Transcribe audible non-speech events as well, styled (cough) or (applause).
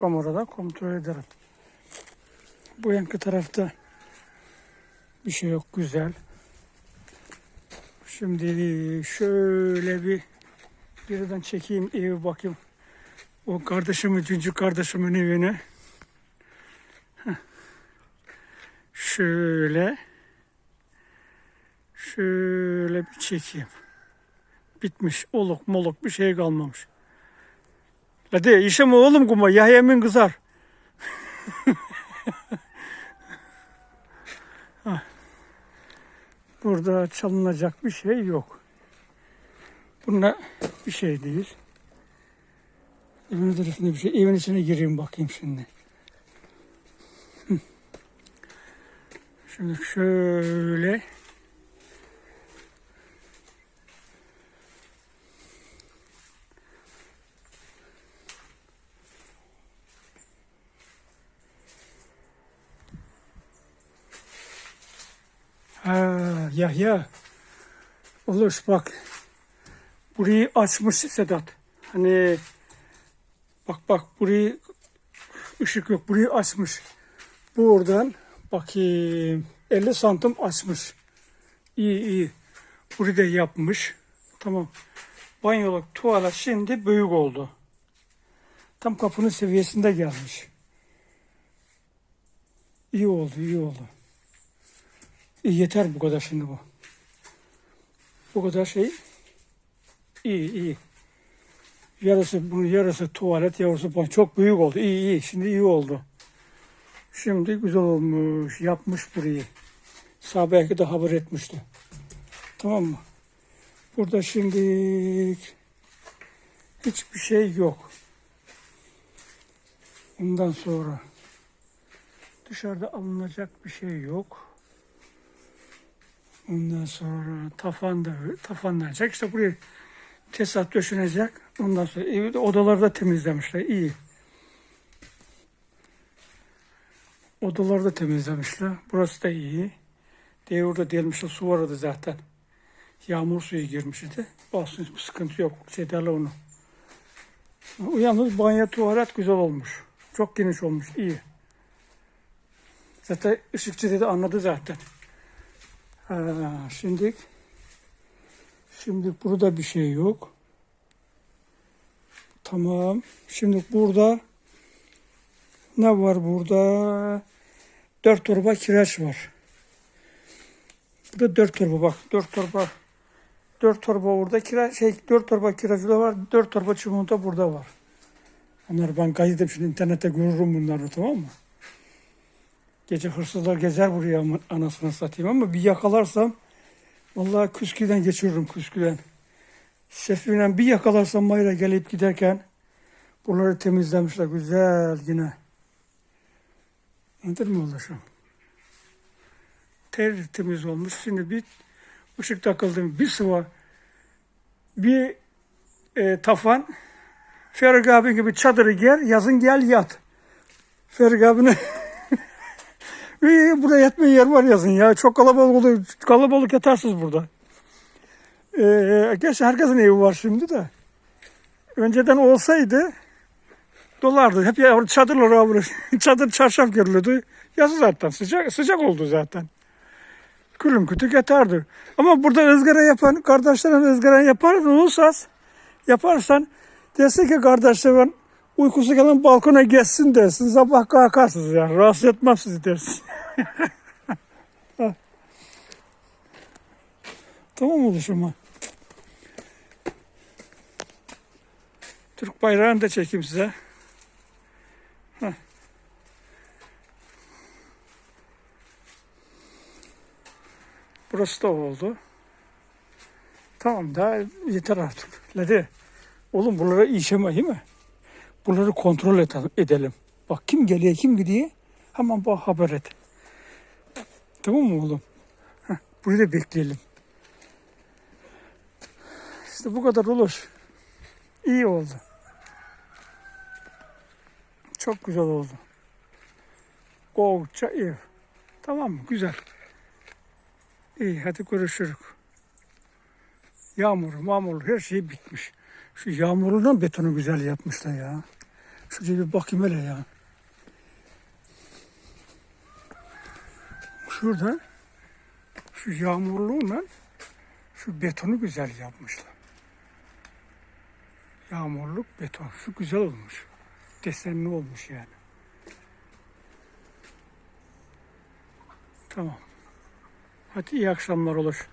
Kameradan kontrol ederim. Bu yankı tarafta bir şey yok. Güzel. Şimdi şöyle bir birden çekeyim evi bakayım. O kardeşimin, üçüncü kardeşimin evine. Heh. Şöyle. Şöyle bir çekeyim. Bitmiş. Oluk moluk bir şey kalmamış. La de işim oğlum kuma Yahya'nın kızar. (laughs) Burada çalınacak bir şey yok. Bunda bir şey değil. Evin tarafında bir şey. Evin içine gireyim bakayım şimdi. Şimdi şöyle. Yahya. Uluş bak. Burayı açmış Sedat. Hani bak bak burayı ışık yok. Burayı açmış. Buradan bakayım 50 santim açmış. İyi iyi. Burayı da yapmış. Tamam. Banyoluk tuvalet şimdi büyük oldu. Tam kapının seviyesinde gelmiş. İyi oldu, iyi oldu. İyi, yeter bu kadar şimdi bu. Bu kadar şey iyi iyi. Yarısı bunun yarısı tuvalet, yarısı banyo. Çok büyük oldu. İyi iyi. Şimdi iyi oldu. Şimdi güzel olmuş. Yapmış burayı. Sağ belki de haber etmişti. Tamam mı? Burada şimdi hiçbir şey yok. Ondan sonra dışarıda alınacak bir şey yok. Ondan sonra tafan da tafanlanacak. İşte buraya tesisat döşenecek. Ondan sonra evi de odaları da temizlemişler. İyi. Odaları da temizlemişler. Burası da iyi. Diye orada delmişler. Su vardı zaten. Yağmur suyu girmişti. Olsun sıkıntı yok. Şey onu. Yalnız banyo tuvalet güzel olmuş. Çok geniş olmuş. iyi. Zaten ışıkçı dedi anladı zaten. Ha, şimdi şimdi burada bir şey yok. Tamam. Şimdi burada ne var burada? Dört torba kireç var. Burada dört torba bak. Dört torba dört torba orada kireç şey dört torba kireç de var. Dört torba çubuğu da burada var. Onları ben kaydedim şimdi internette görürüm bunları tamam mı? Gece hırsızlar gezer buraya anasını satayım ama bir yakalarsam vallahi küsküden geçiririm küsküden. Sefiyle bir yakalarsam Mayra gelip giderken bunları temizlemişler güzel yine. Anladın mı ulaşım? Tertemiz olmuş. Şimdi bir ışık takıldı. Bir sıva bir e, tafan Ferik abi gibi çadırı gel yazın gel yat. Ferik abine (laughs) İyi, burada yatmaya yer var yazın ya. Çok kalabalık oluyor. Kalabalık yatarsınız burada. Ee, gerçi herkesin evi var şimdi de. Önceden olsaydı dolardı. Hep ya, çadırlar abi. (laughs) Çadır çarşaf görülürdü. Yazı zaten sıcak sıcak oldu zaten. Külüm kütük yatardı. Ama burada ızgara yapan kardeşlerin ızgara yaparsan olsaz yaparsan desin ki kardeşlerim uykusu gelen balkona geçsin dersin. Sabah kalkarsınız yani. Rahatsız etmem sizi dersin. (laughs) tamam oluşum Türk bayrağını da çekeyim size. Burası da oldu. Tamam da yeter artık. Hadi. Oğlum buralara işeme mi? Bunları kontrol et- edelim. Bak kim geliyor kim gidiyor hemen bak haber et. Tamam mı oğlum? Heh, burayı da bekleyelim. İşte bu kadar olur. İyi oldu. Çok güzel oldu. Oldukça iyi. Tamam mı? Güzel. İyi hadi görüşürüz. Yağmur, mamur her şey bitmiş. Şu yağmurundan betonu güzel yapmışlar ya. Şuraya bir bakayım hele ya. Şurada şu yağmurluğuyla şu betonu güzel yapmışlar. Yağmurluk beton. Şu güzel olmuş. Desenli olmuş yani. Tamam. Hadi iyi akşamlar olur.